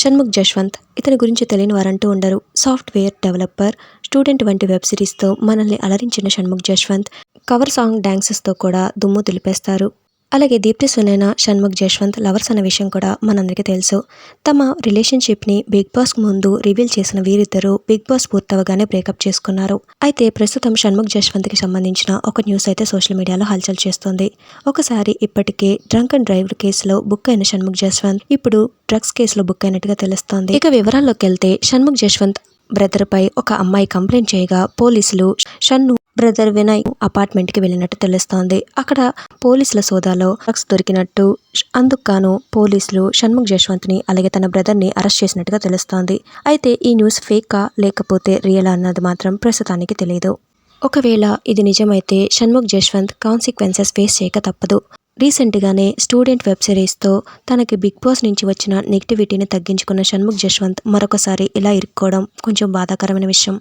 షణ్ముఖ్ జశ్వంత్ ఇతని గురించి తెలియని వారంటూ ఉండరు. సాఫ్ట్వేర్ డెవలపర్ స్టూడెంట్ వంటి వెబ్ సిరీస్తో మనల్ని అలరించిన షణ్ముఖ్ జశ్వంత్ కవర్ సాంగ్ డ్యాన్సెస్తో కూడా దుమ్ము దులిపేస్తారు. అలాగే దీప్తి సునైన షణ్ముఖ్ జశ్వంత్ లవర్స్ అన్న విషయం కూడా మనందరికీ తెలుసు. తమ రిలేషన్షిప్ని బిగ్ బాస్ ముందు రివీల్ చేసిన వీరిద్దరూ బిగ్ బాస్ పూర్తవగానే బ్రేకప్ చేసుకున్నారు. అయితే ప్రస్తుతం షణ్ముఖ్ జశ్వంత్కి సంబంధించిన ఒక న్యూస్ అయితే సోషల్ మీడియాలో హల్చల్ చేస్తోంది. ఒకసారి ఇప్పటికే డ్రంక్ అండ్ డ్రైవ్ కేసులో బుక్ అయిన షణ్ముఖ్ జశ్వంత్ ఇప్పుడు డ్రగ్స్ కేసులో బుక్ అయినట్టుగా తెలుస్తోంది. ఇక వివరాల్లోకి వెళ్తే షణ్ముఖ్ జశ్వంత్ బ్రదర్ పై ఒక అమ్మాయి కంప్లైంట్ చేయగా పోలీసులు షన్ను బ్రదర్ వినయ్ అపార్ట్మెంట్కి వెళ్ళినట్టు తెలుస్తోంది. అక్కడ పోలీసుల సోదాలో డ్రగ్స్ దొరికినట్టు. అందుకు పోలీసులు షణ్ముఖ్ జశ్వంత్ని అలాగే తన బ్రదర్ని అరెస్ట్ చేసినట్టుగా తెలుస్తోంది. అయితే ఈ న్యూస్ ఫేకా లేకపోతే రియల్ అన్నది మాత్రం ప్రస్తుతానికి తెలియదు ఒకవేళ ఇది నిజమైతే షణ్ముఖ్ జశ్వంత్ కాన్సిక్వెన్సెస్ ఫేస్ చేయక తప్పదు. రీసెంట్గానే స్టూడెంట్ వెబ్ సిరీస్తో తనకి బిగ్ బాస్ నుంచి వచ్చిన నెగిటివిటీని తగ్గించుకున్న షణ్ముఖ్ జశ్వంత్ మరొకసారి ఇలా ఇరుక్కోవడం కొంచెం బాధాకరమైన విషయం.